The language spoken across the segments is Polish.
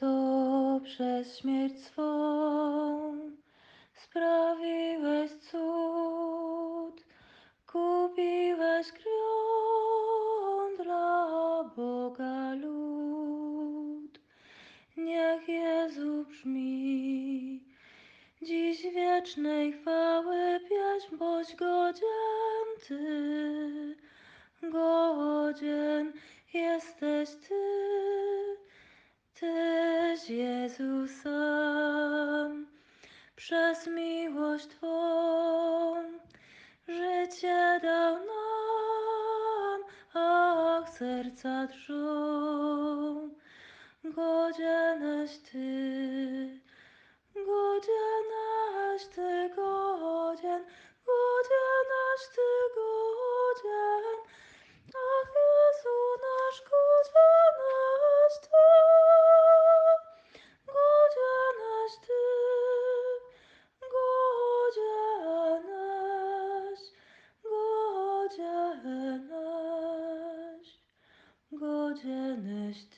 To przez śmierć swą sprawiłeś cud, kupiłeś krwią dla Boga lud. Niech Jezu brzmi dziś wiecznej chwały pieśń, boś godzien Tyś Jezus sam, przez miłość Twą życie dał nam, ach serca drżą. Godzieneś Ty, godzieneś Ty,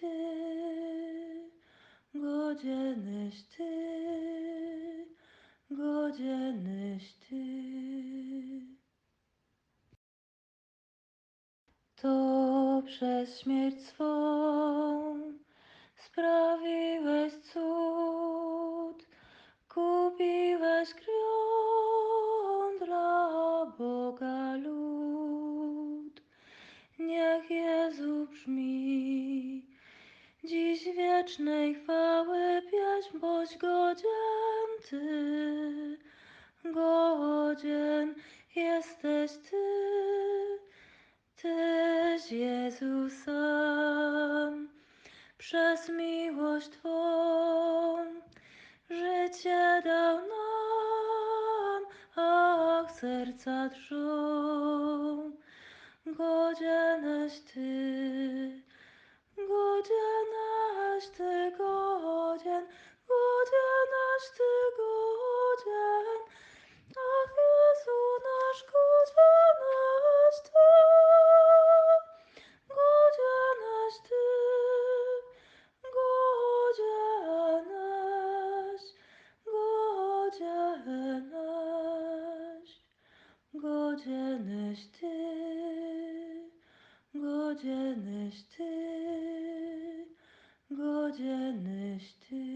Ty, godzieneś Ty, godzieneś Ty. To przez śmierć swą wiecznej chwały pieśń, boś godzien Ty, godzien jesteś Ty. Tyś Jezu sam, przez miłość Twą życie dał nam, ach serca drżą. Godzieneś Ty, godzieneś Ty.